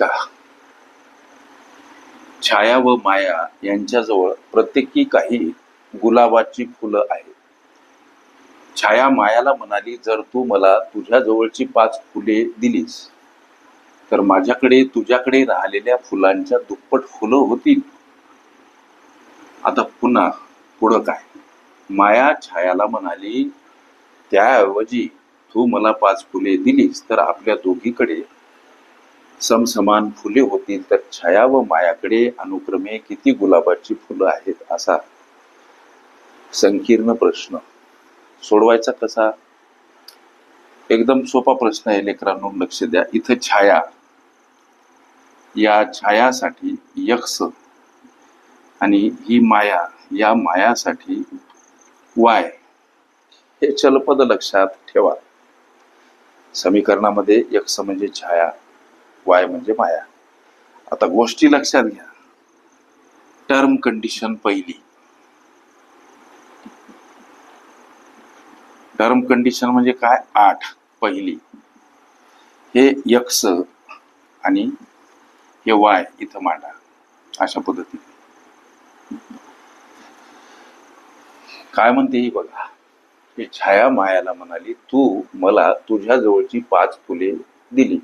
बघा. छाया व माया यांच्याजवळ प्रत्येकी काही गुलाबाची फुलं आहेत. छाया मायाला म्हणाली जर तू मला तुझ्या जवळची पाच फुले दिलीस तर माझ्याकडे तुझ्याकडे राहिलेल्या फुलांच्या दुप्पट फुलं होतील. आता पुन्हा पुढं काय? माया छायाला म्हणाली त्याऐवजी तू मला पाच फुले दिलीस तर आपल्या दोघीकडे समसमान फुले होतील तर छाया व मायाकडे अनुक्रमे किती गुलाबाची फुलं आहेत असा संकीर्ण प्रश्न. सोडवायचा कसा? एकदम सोपा प्रश्न आहे लेकरांनो लक्ष द्या. इथं छाया. या छायासाठी यक्ष आणि ही माया या मायासाठी वाय. हे चलपद लक्षात ठेवा. समीकरणामध्ये यक्ष म्हणजे छाया. वाय म्हणजे माया. आता गोष्टी लक्षात घ्या. टर्म कंडिशन पहिली. टर्म कंडिशन म्हणजे काय? आठ पहिली. हे यक्स आणि हे वाय इथं मांडा. अशा पद्धतीने. काय म्हणते ही बघा. हे छाया मायाला म्हणाली तू मला तुझ्या जवळची पाच फुले दिली.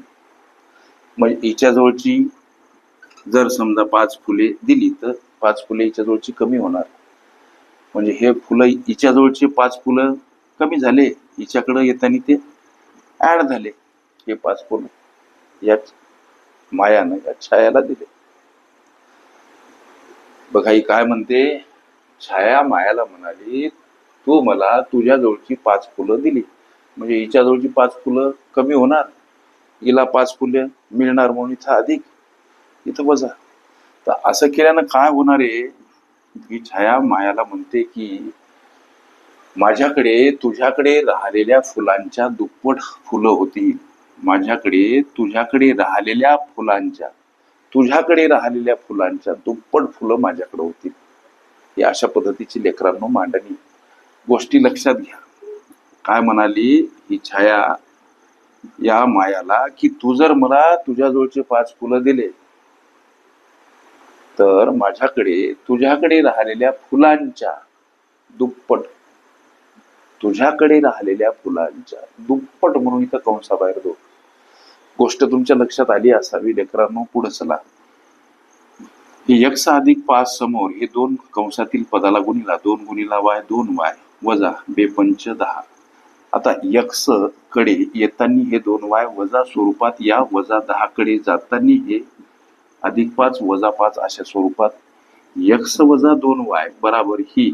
म्हणजे हिच्याजवळची जर समजा पाच फुले दिली तर पाच फुले हिच्याजवळची कमी होणार. म्हणजे हे फुलं हिच्याजवळचे पाच फुलं कमी झाले हिच्याकडं येताना ते ॲड झाले हे पाच फुलं. या मायानं या छायाला दिले. बघा ही काय म्हणते? छाया मायाला म्हणाली तू मला तुझ्या जवळची पाच फुलं दिली. म्हणजे हिच्याजवळची पाच फुलं कमी होणार. हिला पाच फुलं मिळणार म्हणून इथं अधिक. इथं वजा. तर असं केल्यानं काय होणार आहे? ही छाया मायाला म्हणते की माझ्याकडे तुझ्याकडे राहिलेल्या फुलांच्या दुप्पट फुलं होतील. माझ्याकडे तुझ्याकडे राहिलेल्या फुलांच्या तुझ्याकडे राहिलेल्या फुलांच्या दुप्पट फुलं माझ्याकडे होतील. या अशा पद्धतीची लेकरांनो मांडणी. गोष्टी लक्षात घ्या. काय म्हणाली? ही छाया या मायाला की तू जर मला तुझ्याजवळचे पाच फुलं दिले तर माझ्याकडे तुझ्याकडे राहिलेल्या फुलांच्या दुप्पट तुझ्याकडे राहिलेल्या फुलांच्या दुप्पट म्हणून इथं कंसाबाहेर दो गोष्ट तुमच्या लक्षात आली असावी लेकरांनो पुढे चला. हे यक्ष अधिक पाच समोर हे दोन कंसातील पदाला गुणिला दोन गुणिला वाय दोन वाय वजा बेपंच दहा. आता यक्षकडे येताना हे दोन वाय वजा स्वरूपात या वजा दहा कडे जाताना हे अधिक पाच वजा पाच अशा स्वरूपात यक्ष वजा दोन वाय बराबर ही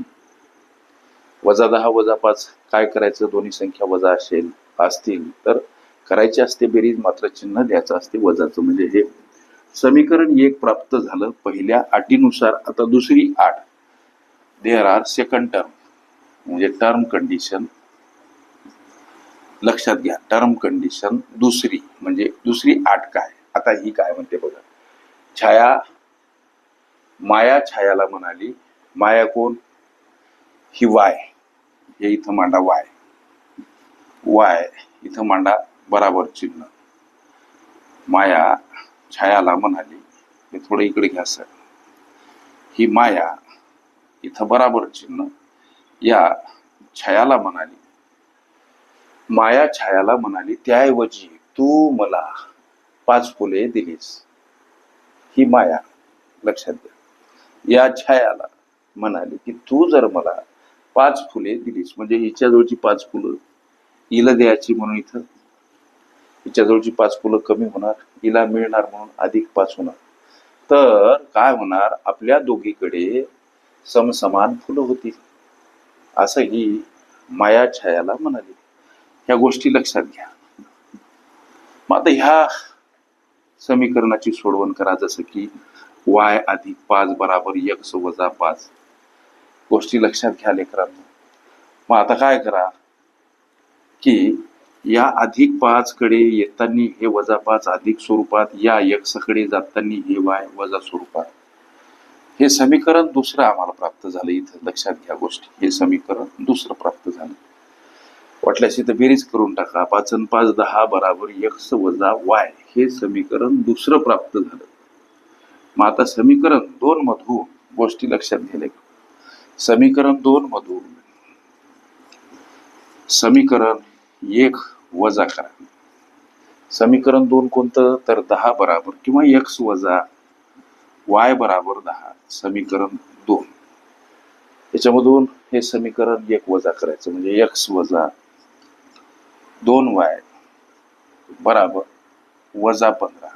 वजा दहा वजा पाच काय करायचं? दोन्ही संख्या वजा असेल असतील. तर करायचे असते बेरीज मात्र चिन्ह द्यायचं असते वजाचं. म्हणजे हे समीकरण एक प्राप्त झालं. पहिल्या अटीनुसार आता दुसरी आठ. देअर आर सेकंड टर्म म्हणजे टर्म कंडिशन लक्षात घ्या. टर्म कंडिशन दुसरी म्हणजे दुसरी आठ काय? आता ही काय म्हणते बघा. छाया माया छायाला म्हणाली माया कोण? ही वाय. हे इथं मांडा वाय. वाय इथं मांडा बराबर चिन्ह. माया छायाला म्हणाली हे थोडं इकडे घ्या सर. ही माया इथं बराबर चिन्ह. या छायाला म्हणाली माया छायाला म्हणाली त्याऐवजी तू मला पाच फुले दिलीस. ही माया लक्षात घ्या. या छायाला म्हणाली की तू जर मला पाच फुले दिलीस म्हणजे हिच्याजवळची पाच फुलं हिला द्यायची म्हणून इथं? हिच्याजवळची पाच फुलं कमी होणार हिला मिळणार म्हणून अधिक पाच होणार. तर काय होणार आपल्या दोघीकडे समसमान फुलं होतील. असं ही माया छायाला म्हणाली. ह्या गोष्टी लक्षात घ्या. मग आता ह्या समीकरणाची सोडवण करा जसं की वाय अधिक पाच बराबर यक्स वजा पाच. गोष्टी लक्षात घ्या लेकरांनो. मग आता काय करा की या अधिक पाच कडे येताना हे वजा पाच अधिक स्वरूपात या यक्सकडे जाताना हे वाय वजा स्वरूपात. हे समीकरण दुसरं आम्हाला प्राप्त झालं इथं. लक्षात घ्या गोष्टी. हे समीकरण दुसरं प्राप्त झालं. वाटल्यास इथं बेरीज करून टाका. पाच आणि पाच दहा बराबर एक्स वजा वाय. हे समीकरण दुसरं प्राप्त झालं. मग आता समीकरण दोन मधून गोष्टी लक्षात घ्यायला समीकरण दोन मधून समीकरण एक वजा करा. समीकरण दोन कोणतं? तर दहा बराबर किंवा एक्स वजा वाय बराबर दहा. समीकरण दोन. याच्यामधून हे समीकरण एक वजा करायचं. म्हणजे एक्स वजा दोन वाय बराबर वजा पंधरा.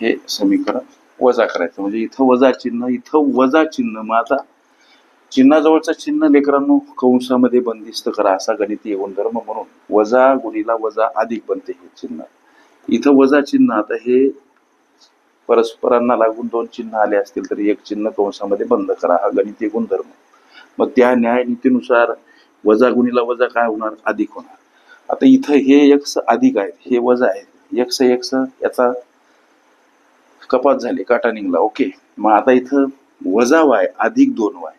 हे समीकरण वजा करायचं. म्हणजे इथं वजा चिन्ह इथं वजा चिन्ह. मग आता चिन्हाजवळचं चिन्ह लेकरांनो कंसामध्ये बंदिस्त करा. असा गणितीय गुणधर्म म्हणून वजा गुणीला वजा अधिक बनते हे चिन्ह. इथं वजा चिन्ह आता हे परस्परांना लागून दोन चिन्ह आले असतील तर एक चिन्ह कंसामध्ये बंद करा. हा गणितीय गुणधर्म. मग त्या न्याय नीतीनुसार वजा गुणीला वजा काय होणार? अधिक होणार. आता इथं हे एक्स अधिक आहेत हे वजा आहेत. एक्स एक्स याचा कपात झाली काटा निघला. ओके मग आता इथं वजा वाय अधिक दोन वाय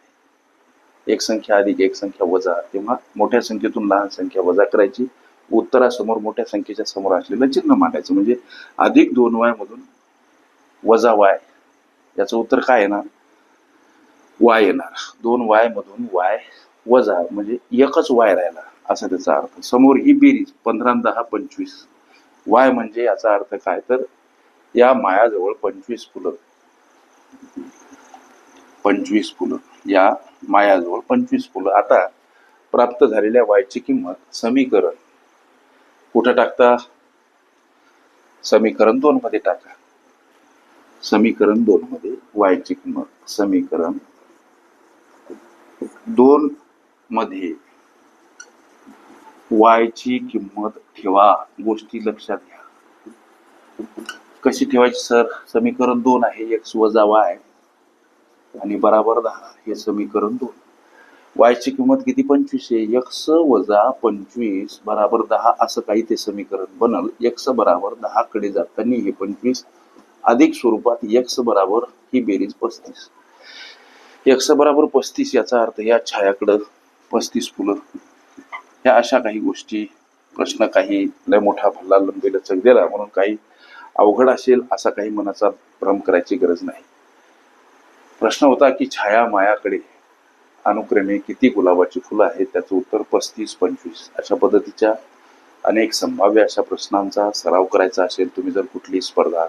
एक संख्या अधिक एक संख्या वजा. तेव्हा मोठ्या संख्येतून लहान संख्या वजा करायची. उत्तरासमोर मोठ्या संख्येच्या समोर असलेलं चिन्ह मांडायचं. म्हणजे अधिक दोन वाय मधून वजा वाय याचं उत्तर काय येणार? वाय येणार. दोन वाय मधून वाय वजा. म्हणजे एकच वाय राहिला. असा त्याचा अर्थ. समोर ही बेरीज पंधरा दहा पंचवीस. वाय म्हणजे याचा अर्थ काय? तर या मायाजवळ पंचवीस फुलं. पंचवीस फुलं. या मायाजवळ पंचवीस फुलं. आता प्राप्त झालेल्या वायची किंमत समीकरण. कुठं टाकता? समीकरण दोन मध्ये टाका. समीकरण दोन मध्ये वायची किंमत समीकरण दोन मध्ये वायची किंमत ठेवा गोष्टी लक्षात घ्या. कशी ठेवायची सर? समीकरण दोन आहे एक्स वजा वाय आणि बराबर दहा हे समीकरण दोन. वायची किंमत किती? पंचवीस आहे. एक्स वजा पंचवीस बराबर दहा असं काही ते समीकरण बनल. एक्स बराबर दहा कडे जाताना हे पंचवीस अधिक स्वरूपात एक्स बराबर ही बेरीज पस्तीस. एक्स बराबर पस्तीस याचा अर्थ या छायाकडं पस्तीस फुलं. ह्या अशा काही गोष्टी प्रश्न काही लय मोठा भल्ला लंबीला लचक दिला. म्हणून काही अवघड असेल असा काही मनाचा भ्रम करायची गरज नाही. प्रश्न होता की छाया मायाकडे अनुक्रमे किती गुलाबाची फुलं आहेत? त्याचं उत्तर पस्तीस पंचवीस अशा पद्धतीच्या अनेक संभाव्य अशा प्रश्नांचा सराव करायचा असेल तुम्ही जर कुठली स्पर्धा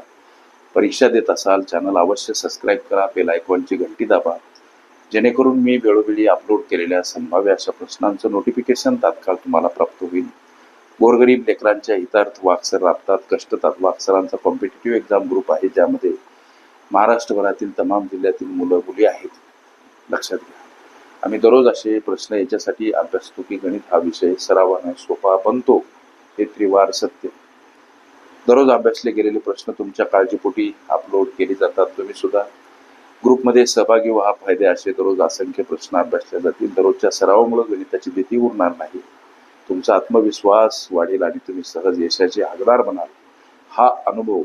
परीक्षा देत असाल चॅनल अवश्य सबस्क्राईब करा बेल आयकॉनची घंटी दाबा. जेणेकरून मी वेळोवेळी अपलोड केलेल्या संभाव्य अशा प्रश्नांचं नोटिफिकेशन तात्काळ तुम्हाला प्राप्त होईल. गोरगरीब लेकरांच्या हितार्थ वाक्सर राबतात कष्टतात वाक्सरांचा कॉम्पिटेटिव्ह एक्झाम ग्रुप आहे ज्यामध्ये महाराष्ट्रभरातील तमाम जिल्ह्यातील मुलं मुली आहेत. लक्षात घ्या. आम्ही दररोज असे प्रश्न याच्यासाठी अभ्यासतो की गणित हा विषय सरावाने सोपा बनतो हे त्रिवार सत्य. दररोज अभ्यासले गेलेले प्रश्न तुमच्या काळजीपोटी अपलोड केले जातात. तुम्ही सुद्धा ग्रुपमध्ये सहभागी व्हा फायदे असे दररोज असंख्य प्रश्न अभ्यासले जातील. दररोजच्या सरावामुळे गणिताची भीती उरणार नाही. तुमचा आत्मविश्वास वाढेल आणि तुम्ही सहज यशाचे आगदार बनाल. हा अनुभव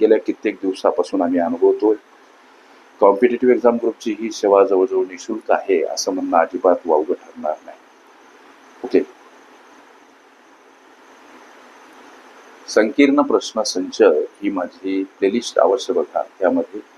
गेल्या कित्येक दिवसापासून आम्ही अनुभवतोय. कॉम्पिटेटिव्ह एक्झाम ग्रुपची ही सेवा जवळजवळ निशुल्क आहे असं म्हणणं अजिबात वावगं ठरणार नाही. ओके? संकीर्ण प्रश्न संच ही माझी प्लेलिस्ट अवश्य बघा त्यामध्ये